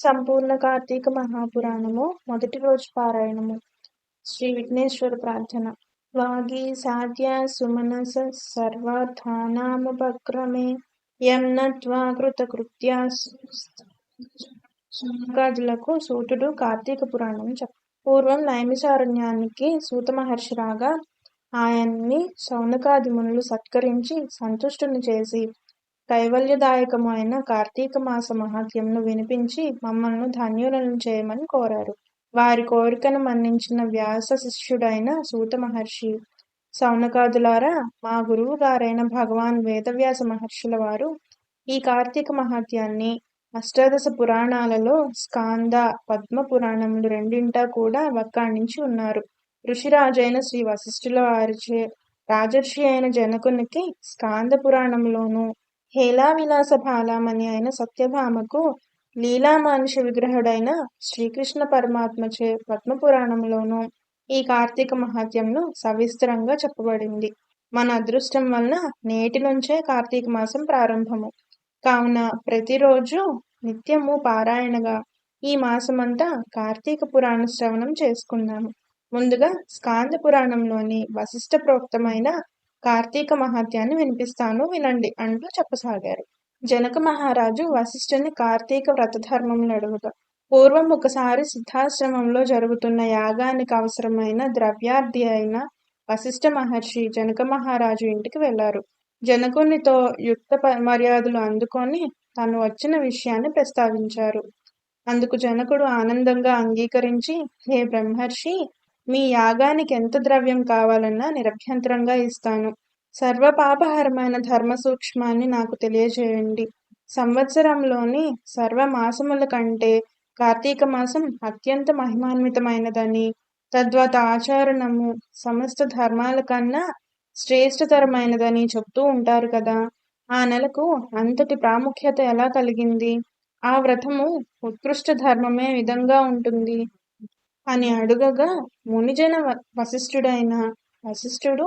సంపూర్ణ కార్తీక మహాపురాణము మొదటి రోజు పారాయణము. శ్రీ విఘ్నేశ్వర ప్రార్థన. వాగి సాధ్య సుమనస సర్వార్థానాముపక్రమే యం నత్వా కృతకృత్యా సూతుడు కార్తీక పురాణం చెప్. పూర్వం నైమిసారణ్యానికి సూత మహర్షి రాగా ఆయన్ని సౌనకాది మునులు సత్కరించి సంతుష్టుని చేసి కైవల్యదాయకమైన కార్తీక మాస మహాత్యంను వినిపించి మమ్మల్ని ధన్యులను చేయమని కోరారు. వారి కోరికను మన్నించిన వ్యాస శిష్యుడైన సూత మహర్షి సౌనకాదులారా మా గురువు గారైన భగవాన్ వేదవ్యాస మహర్షుల వారు ఈ కార్తీక మహాత్యాన్ని అష్టాదశ పురాణాలలో స్కాంద పద్మ పురాణములు రెండింటా కూడా వక్కాణించి ఉన్నారు. ఋషిరాజైన శ్రీ వశిష్ఠుల వారిచే రాజర్షి అయిన జనకునికి స్కాంద పురాణంలోను హేలా విలాస బాలామణి అయిన సత్యభామకు లీలా మానుష విగ్రహుడైన శ్రీకృష్ణ పరమాత్మచే పద్మపురాణంలోనూ ఈ కార్తీక మహాత్యంను సవిస్తరంగా చెప్పబడింది. మన అదృష్టం వలన నేటి నుంచే కార్తీక మాసం ప్రారంభము. కావున ప్రతిరోజు నిత్యము పారాయణగా ఈ మాసమంతా కార్తీక పురాణ శ్రవణం చేసుకున్నాము. ముందుగా స్కాంద పురాణంలోని వశిష్ట ప్రోక్తమైన కార్తీక మహాత్యాన్ని వినిపిస్తాను. వినండి. అంటూ చెప్పసాగారు. జనక మహారాజు వశిష్ఠుని కార్తీక వ్రతధర్మములు అడుగుతా పూర్వం ఒకసారి సిద్ధాశ్రమంలో జరుగుతున్న యాగానికి అవసరమైన ద్రవ్యార్థి అయిన వశిష్ఠ మహర్షి జనక మహారాజు ఇంటికి వెళ్ళారు. జనకునితో యుక్త మర్యాదలు అందుకొని తను వచ్చిన విషయాన్ని ప్రస్తావించారు. అందుకు జనకుడు ఆనందంగా అంగీకరించి హే బ్రహ్మర్షి మీ యాగానికి ఎంత ద్రవ్యం కావాలన్నా నిరభ్యంతరంగా ఇస్తాను. సర్వపాపహరమైన ధర్మ సూక్ష్మాన్ని నాకు తెలియజేయండి. సంవత్సరంలోని సర్వ మాసముల కంటే కార్తీక మాసం అత్యంత మహిమాన్వితమైనదని తద్వాత ఆచరణము సమస్త ధర్మాల కన్నా శ్రేష్టతరమైనదని చెప్తూ ఉంటారు కదా. ఆ నెలకు అంతటి ప్రాముఖ్యత ఎలా కలిగింది? ఆ వ్రతము ఉత్కృష్ట ధర్మమే విధంగా ఉంటుంది. అని అడుగగా మునిజన వశిష్ఠుడైన వశిష్ఠుడు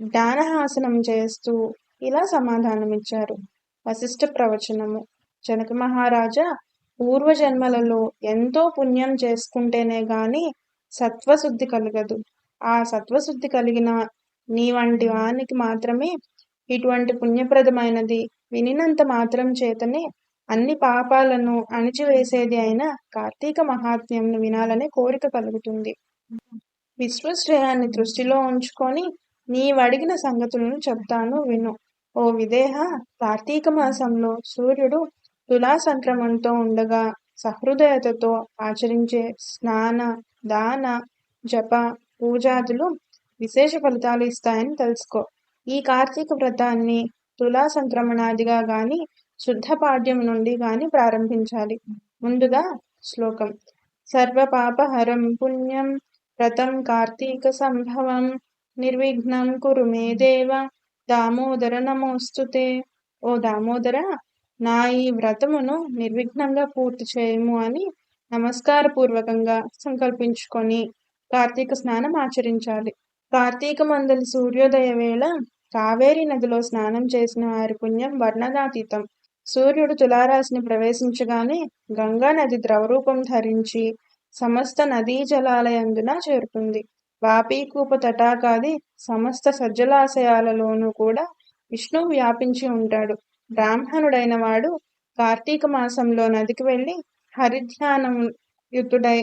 జ్ఞానహాసనం చేస్తూ ఇలా సమాధానమిచ్చారు. వశిష్ఠ ప్రవచనము. జనక మహారాజా పూర్వజన్మలలో ఎంతో పుణ్యం చేసుకుంటేనే గాని సత్వశుద్ధి కలగదు. ఆ సత్వశుద్ధి కలిగిన నీ వంటి వానికి మాత్రమే ఇటువంటి పుణ్యప్రదమైనది వినినంత మాత్రం చేతనే అన్ని పాపాలను అణిచివేసేది అయిన కార్తీక మహాత్మ్యంను వినాలనే కోరిక కలుగుతుంది. విశ్వశ్రేయాన్ని దృష్టిలో ఉంచుకొని నీవడిగిన సంగతులను చెప్తాను విను. ఓ విదేహ కార్తీక మాసంలో సూర్యుడు తులా సంక్రమణతో ఉండగా సహృదయతతో ఆచరించే స్నాన దాన జప పూజాదులు విశేష ఫలితాలు ఇస్తాయని తెలుసుకో. ఈ కార్తీక వ్రతాన్ని తులా సంక్రమణాదిగా గాని శుద్ధ పాఠ్యం నుండి గాని ప్రారంభించాలి. ముందుగా శ్లోకం. సర్వపాపహరం పుణ్యం వ్రతం కార్తీక సంభవం నిర్విఘ్నం కురు మే దేవ దామోదర నమోస్తుతే ఓ దామోదర నా ఈ వ్రతమును నిర్విఘ్నంగా పూర్తి చేయము అని నమస్కార పూర్వకంగా సంకల్పించుకొని కార్తీక స్నానం ఆచరించాలి. కార్తీక మందలి సూర్యోదయ వేళ కావేరీ నదిలో స్నానం చేసిన వారి పుణ్యం వర్ణనాతీతం. సూర్యుడు తులారాశిని ప్రవేశించగానే గంగా నది ద్రవరూపం ధరించి సమస్త నదీ జలాలయందున చేరుతుంది. వాపీకూప తటాకాది సమస్త సజ్జలాశయాలలోనూ కూడా విష్ణువు వ్యాపించి ఉంటాడు. బ్రాహ్మణుడైన వాడు కార్తీక మాసంలో నదికి వెళ్ళి హరిధ్యానం యుతుడై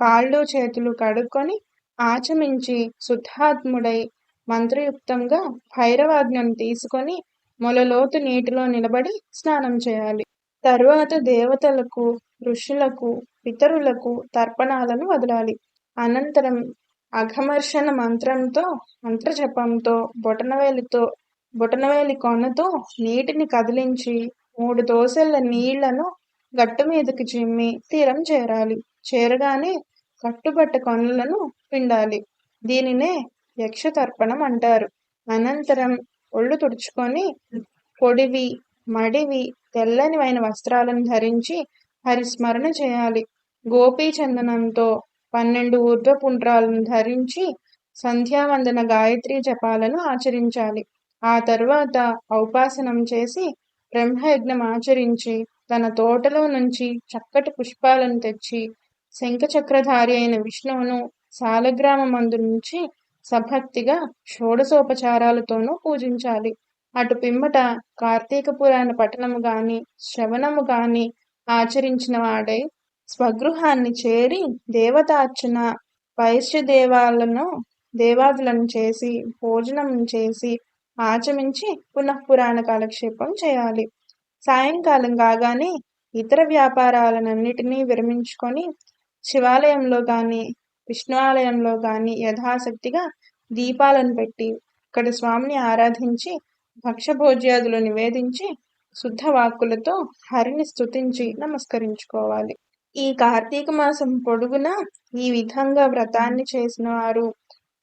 కాళ్ళు చేతులు కడుక్కొని ఆచమించి శుద్ధాత్ముడై మంత్రయుక్తంగా భైరవాజ్ఞను తీసుకొని మొలలోతు నీటిలో నిలబడి స్నానం చేయాలి. తరువాత దేవతలకు ఋషులకు పితరులకు తర్పణాలను వదలాలి. అనంతరం అఘమర్షణ మంత్రంతో మంత్రజపంతో బొటనవేలితో బొటనవేలి కొనతో నీటిని కదిలించి మూడు దోసెల నీళ్ళను గట్టు మీదకి చిమ్మి తీరం చేరాలి. చేరగానే కట్టుబట్ట కొనలను పిండాలి. దీనినే యక్ష తర్పణం అంటారు. అనంతరం ఒళ్ళు తుడుచుకొని పొడివి మడివి తెల్లనివైన వస్త్రాలను ధరించి హరిస్మరణ చేయాలి. గోపీ చందనంతో పన్నెండు ఊర్ధ్వపుండ్రాలను ధరించి సంధ్యావందన గాయత్రి జపాలను ఆచరించాలి. ఆ తర్వాత ఔపాసనం చేసి బ్రహ్మయజ్ఞం ఆచరించి తన తోటలో నుంచి చక్కటి పుష్పాలను తెచ్చి శంఖచక్రధారి అయిన విష్ణువును సాలగ్రామ మందు నుంచి సభక్తిగా షోడశోపచారాలతోనూ పూజించాలి. అటు పిమ్మట కార్తీక పురాణ పఠనము గాని శ్రవణము గాని ఆచరించిన వాడై స్వగృహాన్ని చేరి దేవతార్చన వైశ్యదేవాలను దేవాదులను చేసి భోజనం చేసి ఆచమించి పునఃపురాణ కాలక్షేపం చేయాలి. సాయంకాలం కాగానే ఇతర వ్యాపారాలన్నిటినీ విరమించుకొని శివాలయంలో గాని విష్ణువాలయంలో కానీ యథాశక్తిగా దీపాలను పెట్టి అక్కడ స్వామిని ఆరాధించి భక్ష్యభోజ్యాదులు నివేదించి శుద్ధ వాక్కులతో హరిని స్థుతించి నమస్కరించుకోవాలి. ఈ కార్తీక మాసం పొడుగున ఈ విధంగా వ్రతాన్ని చేసిన వారు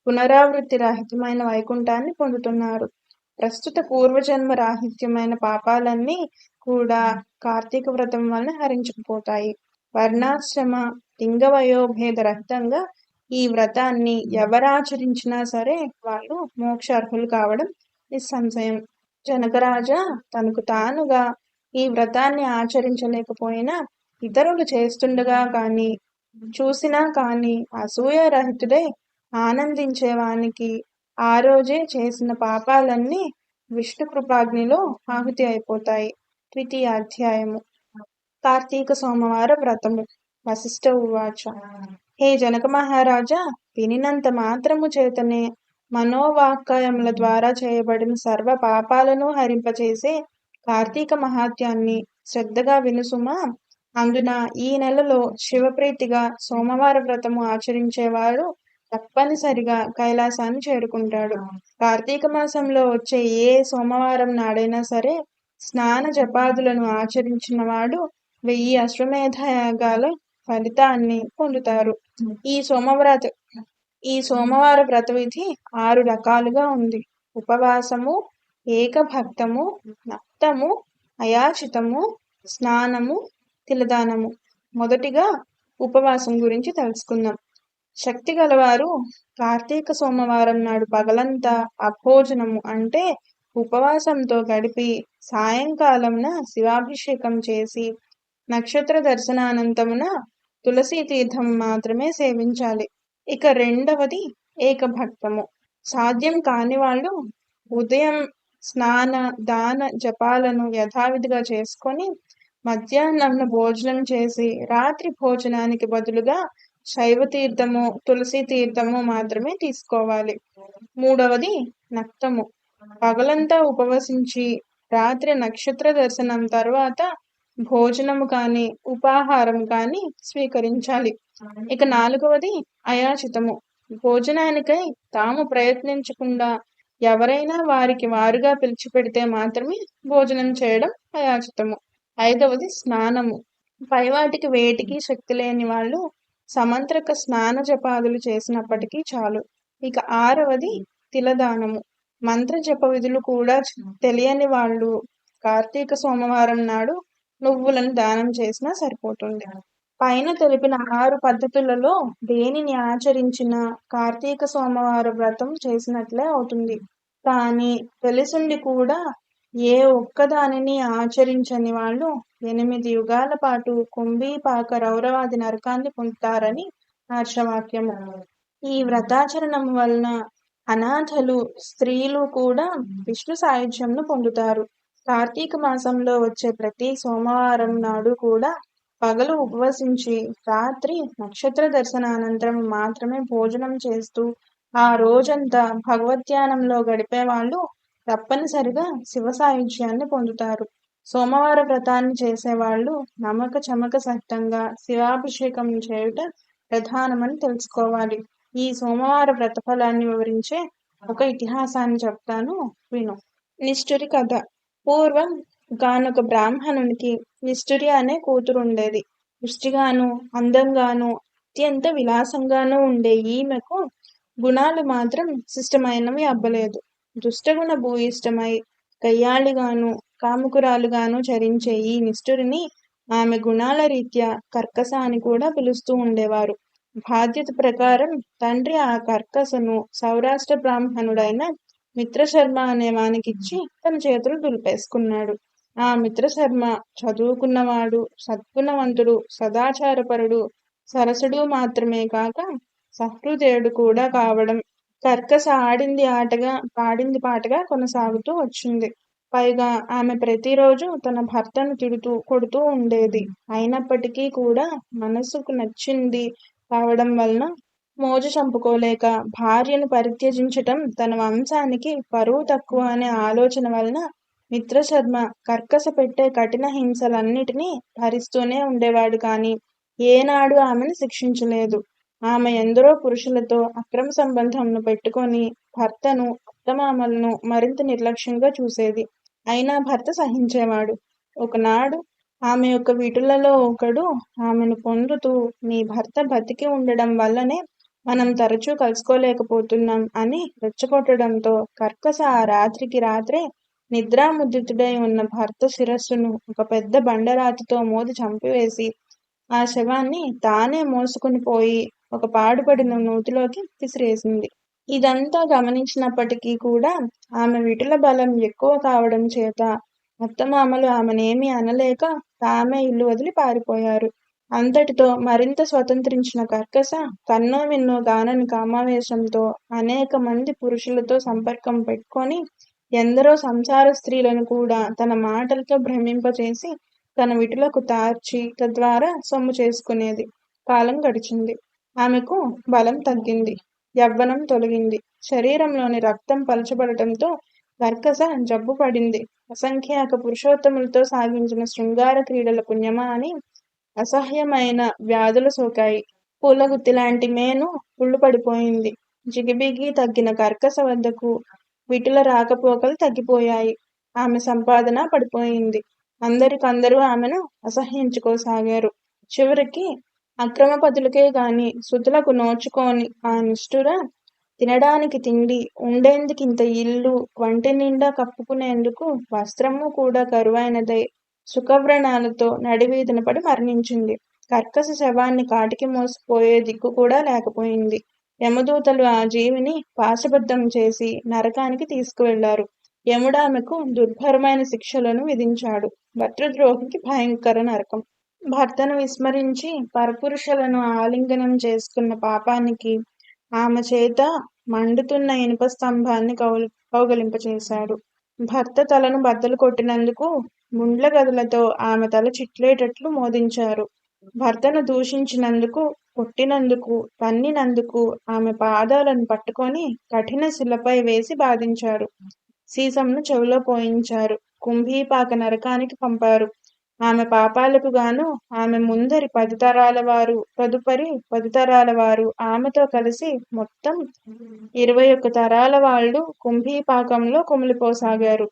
పునరావృత్తి రాహిత్యమైన వైకుంఠాన్ని పొందుతున్నారు. ప్రస్తుత పూర్వజన్మ రాహిత్యమైన పాపాలన్నీ కూడా కార్తీక వ్రతం వలన హరించుకుపోతాయి. వర్ణాశ్రమ లింగ రహితంగా ఈ వ్రతాన్ని ఎవరాచరించినా సరే వాళ్ళు మోక్షార్హులు కావడం నిస్సంశయం. జనకరాజా తనకు తానుగా ఈ వ్రతాన్ని ఆచరించలేకపోయినా ఇతరులు చేస్తుండగా కాని చూసినా కాని అసూయరహితుడై ఆనందించేవానికి ఆ రోజే చేసిన పాపాలన్నీ విష్ణు కృపాగ్నిలో ఆహుతి అయిపోతాయి. ద్వితీయ అధ్యాయము. కార్తీక సోమవార వ్రతము. వశిష్ఠ ఉవాచ. హే జనక మహారాజా వినినంత మాత్రము చేతనే మనోవాక్కాయముల ద్వారా చేయబడిన సర్వ పాపాలను హరింపచేసే కార్తీక మహాత్యాన్ని శ్రద్ధగా వినుసుమా? అందున ఈ నెలలో శివప్రీతిగా సోమవార వ్రతము ఆచరించేవారు తప్పనిసరిగా కైలాసాన్ని చేరుకుంటాడు. కార్తీక మాసంలో వచ్చే ఏ సోమవారం నాడైనా సరే స్నాన జపాదులను ఆచరించిన వాడు వెయ్యి అశ్వమేధ యాగాల ఫలితాన్ని పొందుతారు. ఈ సోమవ్రత ఈ సోమవార వ్రత విధి ఆరు రకాలుగా ఉంది. ఉపవాసము ఏకభక్తము నక్తము అయాచితము స్నానము తిలదానము. మొదటిగా ఉపవాసం గురించి తెలుసుకుందాం. శక్తి గలవారు కార్తీక సోమవారం నాడు పగలంతా అభోజనము అంటే ఉపవాసంతో గడిపి సాయంకాలంన శివాభిషేకం చేసి నక్షత్ర దర్శనానంతమున తులసి తీర్థం మాత్రమే సేవించాలి. ఇక రెండవది ఏకభక్తము. సాధ్యం కాని వాళ్ళు ఉదయం స్నాన దాన జపాలను యథావిధిగా చేసుకొని మధ్యాహ్నం భోజనం చేసి రాత్రి భోజనానికి బదులుగా శైవ తీర్థము తులసి తీర్థము మాత్రమే తీసుకోవాలి. మూడవది నక్తము. పగలంతా ఉపవసించి రాత్రి నక్షత్ర దర్శనం తర్వాత భోజనము కాని ఉపాహారం కాని స్వీకరించాలి. ఇక నాలుగవది అయాచితము. భోజనానికై తాము ప్రయత్నించకుండా ఎవరైనా వారికి వారుగా పిలిచిపెడితే మాత్రమే భోజనం చేయడం అయాచితము. ఐదవది స్నానము. పైవాటికి వేటికి శక్తి లేని వాళ్ళు సమంత్రక స్నాన జపాదులు చేసినప్పటికీ చాలు. ఇక ఆరవది తిలదానము. మంత్ర జప విధులు కూడా తెలియని వాళ్ళు కార్తీక సోమవారం నాడు నువ్వులను దానం చేసినా సరిపోతుంది. పైన తెలిపిన ఆరు పద్ధతులలో దేనిని ఆచరించిన కార్తీక సోమవార వ్రతం చేసినట్లే అవుతుంది. కానీ తెలిసిండి కూడా ఏ ఒక్కదానిని ఆచరించని వాళ్ళు ఎనిమిది యుగాల పాటు కుంభీపాక రౌరవాది నరకాన్ని పొందుతారని హర్షవాక్యము ఈ వ్రతాచరణం వలన అనాథలు స్త్రీలు కూడా విష్ణు సాయుధ్యంను పొందుతారు. కార్తీక మాసంలో వచ్చే ప్రతి సోమవారం నాడు కూడా పగలు ఉపవసించి రాత్రి నక్షత్ర దర్శనానంతరం మాత్రమే భోజనం చేస్తూ ఆ రోజంతా భగవద్ధ్యానంలో గడిపే వాళ్ళు తప్పనిసరిగా శివ సాయుధ్యాన్ని పొందుతారు. సోమవార వ్రతాన్ని చేసేవాళ్ళు నమక చమక సహితంగా శివాభిషేకం చేయుట ప్రధానమని తెలుసుకోవాలి. ఈ సోమవార వ్రత ఫలాన్ని వివరించే ఒక ఇతిహాసాన్ని చెప్తాను. విను. నిష్ఠురి కథ. పూర్వం గానొక బ్రాహ్మణునికి నిష్ఠురి అనే కూతురు ఉండేది దృష్టిగాను అందంగాను అత్యంత విలాసంగాను ఉండే ఈమెకు గుణాలు మాత్రం శిష్టమైనవి అబ్బలేదు. దుష్టగుణ భూయిష్టమై గయ్యాళిగాను కాముకురాలుగాను చరించే ఈ నిష్ఠురిని ఆమె గుణాల రీత్యా కర్కస అని కూడా పిలుస్తూ ఉండేవారు. బాధ్యత ప్రకారం తండ్రి ఆ కర్కసను సౌరాష్ట్ర బ్రాహ్మణుడైన మిత్రశర్మ అనే వానికిచ్చి తన చేతులు దులిపేసుకున్నాడు. ఆ మిత్రశర్మ చదువుకున్నవాడు సద్గుణవంతుడు సదాచారపరుడు సరసుడు మాత్రమే కాక సహృదయుడు కూడా కావడం కర్కస ఆడింది ఆటగా పాడింది పాటగా కొనసాగుతూ వచ్చింది. పైగా ఆమె ప్రతిరోజు తన భర్తను తిడుతూ కొడుతూ ఉండేది. అయినప్పటికీ కూడా మనసుకు నచ్చింది కావడం వలన మోజు చంపుకోలేక భార్యను పరిత్యజించటం తన వంశానికి పరువు తక్కువ అనే ఆలోచన వలన మిత్రశర్మ కర్కస పెట్టే కఠిన హింసలన్నిటినీ భరిస్తూనే ఉండేవాడు కానీ ఏనాడు ఆమెను శిక్షించలేదు. ఆమె ఎందరో పురుషులతో అక్రమ సంబంధంను పెట్టుకొని భర్తను అత్తమామలను మరింత నిర్లక్ష్యంగా చూసేది. అయినా భర్త సహించేవాడు. ఒకనాడు ఆమె యొక్క వీటులలో ఒకడు ఆమెను పొందుతూ నీ భర్త బతికి ఉండడం వల్లనే మనం తరచూ కలుసుకోలేకపోతున్నాం అని రెచ్చగొట్టడంతో కర్కస ఆ రాత్రికి రాత్రే నిద్రాముద్రితుడై ఉన్న భర్త శిరస్సును ఒక పెద్ద బండరాతితో మోది చంపివేసి ఆ శవాన్ని తానే మోసుకుని పోయి ఒక పాడుపడిన నూతిలోకి విసిరేసింది. ఇదంతా గమనించినప్పటికీ కూడా ఆమె విటుల బలం ఎక్కువ కావడం చేత అత్తమామలు ఆమెనేమీ అనలేక తామే ఇల్లు వదిలి పారిపోయారు. అంతటితో మరింత స్వతంత్రించిన కర్కస కన్నో మిన్నో గానని కామావేశంతో అనేక మంది పురుషులతో సంపర్కం పెట్టుకొని ఎందరో సంసార స్త్రీలను కూడా తన మాటలతో భ్రమింపచేసి తన విటులకు తార్చి తద్వారా సొమ్ము చేసుకునేది. కాలం గడిచింది. ఆమెకు బలం తగ్గింది. యవ్వనం తొలగింది. శరీరంలోని రక్తం పలచబడటంతో కర్కస జబ్బు పడింది. అసంఖ్యాక పురుషోత్తములతో సాగించిన శృంగార క్రీడల పుణ్యమా అని అసహ్యమైన వ్యాధులు సోకాయి. పూలగుత్తి లాంటి మేను పుళ్ళు పడిపోయింది. జిగిబిగి తగ్గిన కర్కస వద్దకు విటుల రాకపోకలు తగ్గిపోయాయి. ఆమె సంపాదన పడిపోయింది. అందరికందరూ ఆమెను అసహ్యించుకోసాగారు. చివరికి అక్రమ పదులకే గాని శుతులకు నోచుకోని ఆ నిష్ఠుర తినడానికి తిండి ఉండేందుకింత ఇల్లు వంటి నిండా కప్పుకునేందుకు వస్త్రము కూడా కరువైనదై. సుఖవ్రణాలతో నడివీధిన పడి మరణించింది. కర్కశ శవాన్ని కాటికి మోసిపోయే దిక్కు కూడా లేకపోయింది. యమదూతలు ఆ జీవిని పాశబద్ధం చేసి నరకానికి తీసుకువెళ్ళారు. యముడామెకు దుర్భరమైన శిక్షలను విధించాడు. భర్తృద్రోహికి భయంకర నరకం. భర్తను విస్మరించి పరపురుషులను ఆలింగనం చేసుకున్న పాపానికి ఆమె చేత మండుతున్న ఇనుప స్తంభాన్ని కౌ కౌగలింపచేశాడు. భర్త తలను బద్దలు కొట్టినందుకు ముండ్ల గదులతో ఆమె తల చిట్లేటట్లు మోదించారు. భర్తను దూషించినందుకు కొట్టినందుకు తన్నినందుకు ఆమె పాదాలను పట్టుకొని కఠిన శిలపై వేసి బాధించారు. సీసంను చెవిలో పోయించారు. కుంభీపాక నరకానికి పంపారు. ఆమె పాపాలకు గాను ఆమె ముందరి పది తరాల వారు తదుపరి పది తరాల వారు ఆమెతో కలిసి మొత్తం ఇరవై ఒక్క తరాల వాళ్ళు కుంభీపాకంలో కుమిలిపోసాగారు.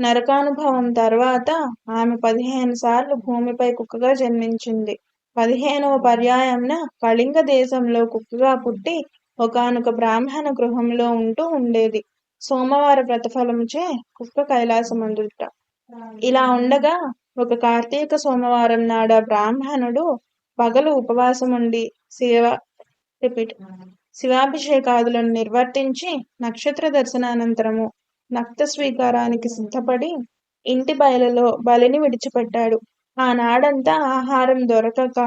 నరకానుభవం తర్వాత ఆమె పదిహేను సార్లు భూమిపై కుక్కగా జన్మించింది. పదిహేనవ పర్యాయంన కళింగ దేశంలో కుక్కగా పుట్టి ఒకనొక బ్రాహ్మణ గృహంలో ఉంటూ ఉండేది. సోమవార ప్రతిఫలముచే కుక్క కైలాసమందుట. ఇలా ఉండగా ఒక కార్తీక సోమవారం నాడ బ్రాహ్మణుడు పగలు ఉపవాసముండి శివ రిపీట్ శివాభిషేకాదులను నిర్వర్తించి నక్షత్ర దర్శనానంతరము నక్త స్వీకారానికి సిద్ధపడి ఇంటి బయలలో బలిని విడిచిపెట్టాడు. ఆనాడంతా ఆహారం దొరకక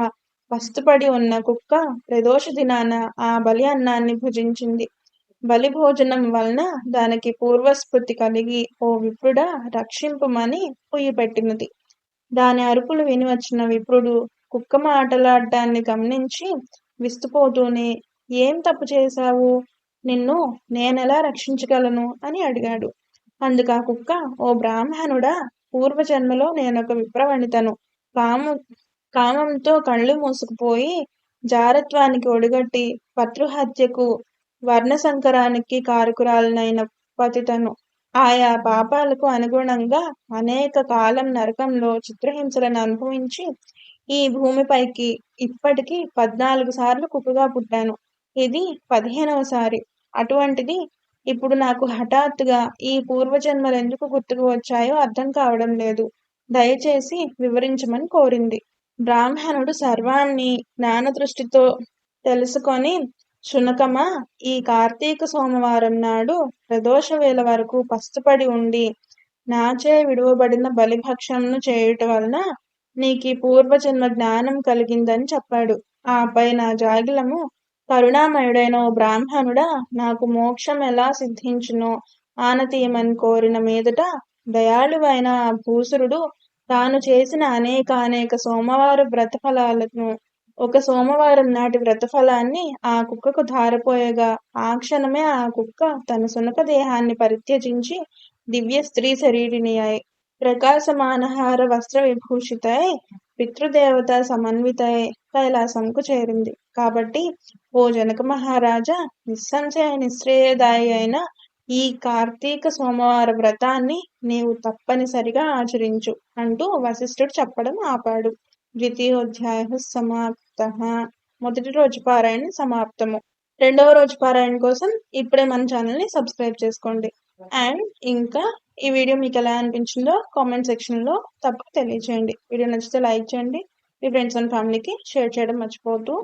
పస్తుపడి ఉన్న కుక్క ప్రదోష దినాన ఆ బలి అన్నాన్ని భుజించింది. బలి భోజనం వలన దానికి పూర్వస్ఫృతి కలిగి ఓ విప్రుడా రక్షింపుమని పెట్టినది. దాని అరుపులు విని వచ్చిన విప్రుడు కుక్క మాటలాడటాన్ని గమనించి విస్తుపోతూనే ఏం తప్పు చేశావు? నిన్ను నేనెలా రక్షించగలను? అని అడిగాడు. అందుకు ఆ కుక్క ఓ బ్రాహ్మణుడా పూర్వజన్మలో నేనొక విప్రవణితను కాము కామంతో కళ్ళు మూసుకుపోయి జారత్వానికి ఒడిగట్టి పతృహత్యకు వర్ణసంకరానికి కారకురాలనైన పతితను. ఆయా పాపాలకు అనుగుణంగా అనేక కాలం నరకంలో చిత్రహింసలను అనుభవించి ఈ భూమిపైకి ఇప్పటికి పద్నాలుగు సార్లు కుక్కగా పుట్టాను. ఇది పదిహేనవసారి అటువంటిది ఇప్పుడు నాకు హఠాత్తుగా ఈ పూర్వజన్మలు ఎందుకు గుర్తుకు వచ్చాయో అర్థం కావడం లేదు దయచేసి వివరించమని కోరింది బ్రాహ్మణుడు సర్వాన్ని జ్ఞాన దృష్టితో తెలుసుకొని శునకమా ఈ కార్తీక సోమవారం నాడు ప్రదోష వేళ వరకు పస్తుపడి ఉండి నాచే విడువబడిన బలిభక్షంను చేయుట వలన నీకు పూర్వజన్మ జ్ఞానం కలిగిందని చెప్పాడు. ఆపై నా జాగిలము కరుణామయుడైన ఓ బ్రాహ్మణుడా నాకు మోక్షం ఎలా సిద్ధించునో? ఆనతీయమని కోరిన మీదట దయాళువైన భూసురుడు తాను చేసిన అనేకానేక సోమవార వ్రతఫలాలను ఒక సోమవారం నాటి వ్రతఫలాన్ని ఆ కుక్కకు ధారపోయగా ఆ క్షణమే ఆ కుక్క తన సునక దేహాన్ని పరిత్యజించి దివ్య స్త్రీ శరీరిణి అయి ప్రకాశమానహార వస్త్ర విభూషితై పితృదేవత సమన్విత కైలాసంకు చేరింది. కాబట్టి ఓ జనక మహారాజా నిస్సంశయ నిశ్రేయదాయి అయిన ఈ కార్తీక సోమవార వ్రతాన్ని నీవు తప్పనిసరిగా ఆచరించు అంటూ వశిష్ఠుడు చెప్పడం ఆపాడు. ద్వితీయోధ్యాయ సమాప్త మొదటి రోజు పారాయణ సమాప్తము. రెండవ రోజు పారాయణ కోసం ఇప్పుడే మన ఛానల్ని సబ్స్క్రైబ్ చేసుకోండి. అండ్ ఇంకా ఈ వీడియో మీకు ఎలా అనిపించిందో కామెంట్ సెక్షన్లో తప్పక తెలియజేయండి వీడియో నచ్చితే లైక్ చేయండి. మీ ఫ్రెండ్స్ అండ్ ఫ్యామిలీకి షేర్ చేయడం మర్చిపోవద్దు.